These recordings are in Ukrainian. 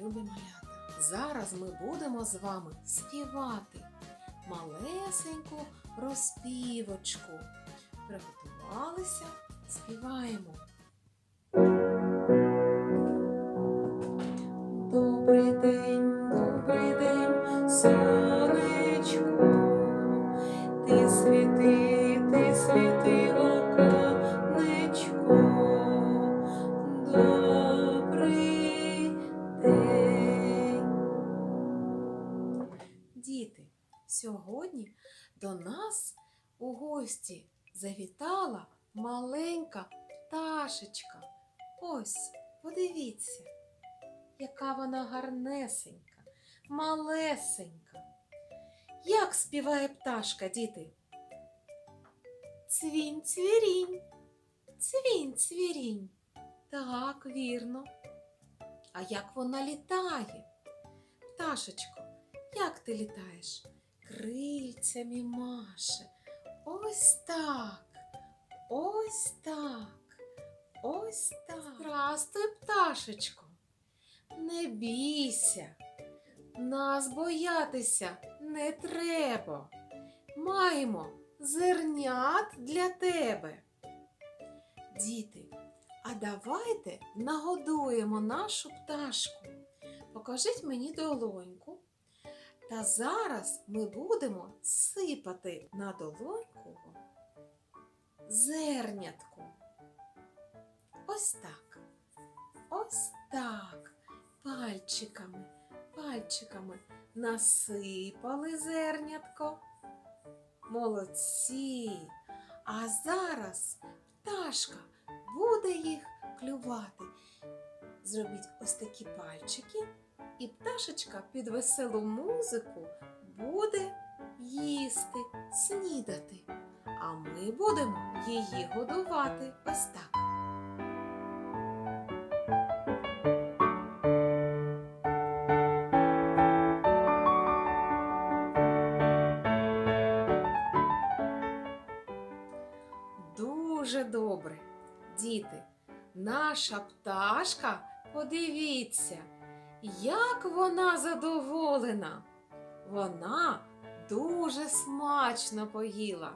любі малята! Зараз ми будемо з вами співати малесеньку розпівочку. Приготувалися, співаємо. Добрий нас у гості завітала маленька пташечка. Ось, подивіться, яка вона гарнесенька, малесенька. Як співає пташка, діти? Цвінь цвірінь, цвінь цвірінь. Так, вірно. А як вона літає? Пташечко, як ти літаєш? Крильцями маше. Ось так. Ось так. Ось так. Здрастуй, пташечко. Не бійся. Нас боятися не треба. Маємо зернят для тебе. Діти, а давайте нагодуємо нашу пташку. Покажіть мені долоньку. Та зараз ми будемо сипати на долоньку зернятку. Ось так. Ось так. Пальчиками, пальчиками насипали зернятко. Молодці. А зараз пташка буде їх клювати. Зробіть ось такі пальчики, і пташечка під веселу музику буде їсти, снідати. А ми будемо її годувати ось так. Дуже добре, діти. Наша пташка, подивіться, як вона задоволена. Вона дуже смачно поїла.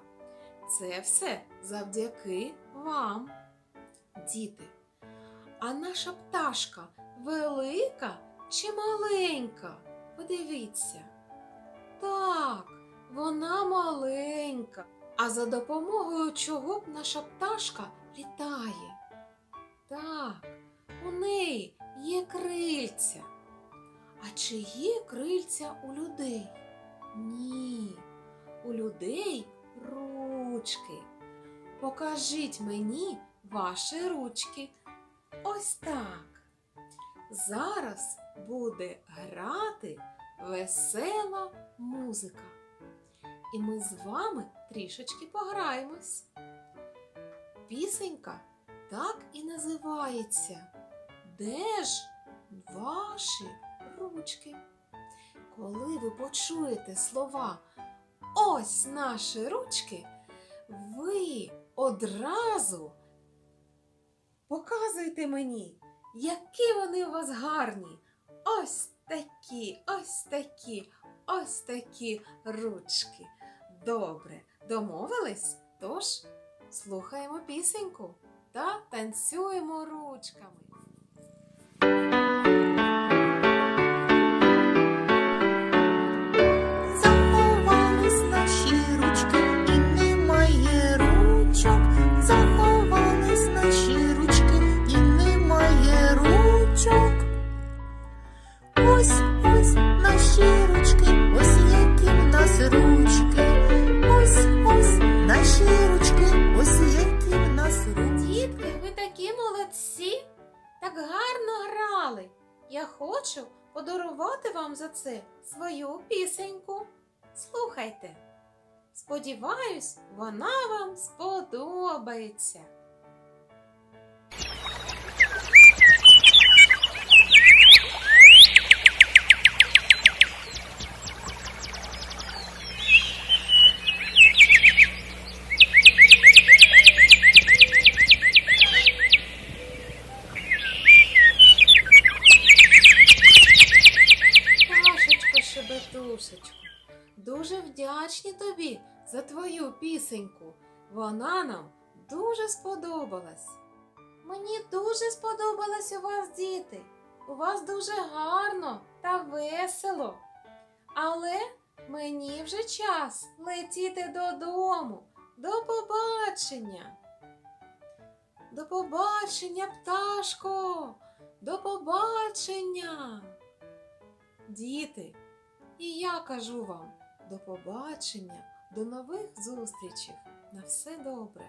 Це все завдяки вам, діти. А наша пташка велика чи маленька? Подивіться. Так, вона маленька. А за допомогою чого б наша пташка літає? Так, у неї є крильця. А чи є крильця у людей? Ні, у людей ручки. Покажіть мені ваші ручки. Ось так. Зараз буде грати весела музика. І ми з вами трішечки пограємось. Пісенька так і називається. Де ж ваші ручки? Коли ви почуєте слова ось наші ручки, ви одразу показуйте мені, які вони у вас гарні. Ось такі, ось такі, ось такі ручки. Добре, домовились? Тож слухаємо пісеньку та танцюємо ручками. Я хочу подарувати вам за це свою пісеньку. Слухайте. Сподіваюсь, вона вам сподобається. Тобі за твою пісеньку. Вона нам дуже сподобалась. Мені дуже сподобалось у вас, діти. У вас дуже гарно та весело. Але мені вже час летіти додому. До побачення. До побачення, пташко. До побачення. Діти, і я кажу вам до побачення, до нових зустрічей. На все добре!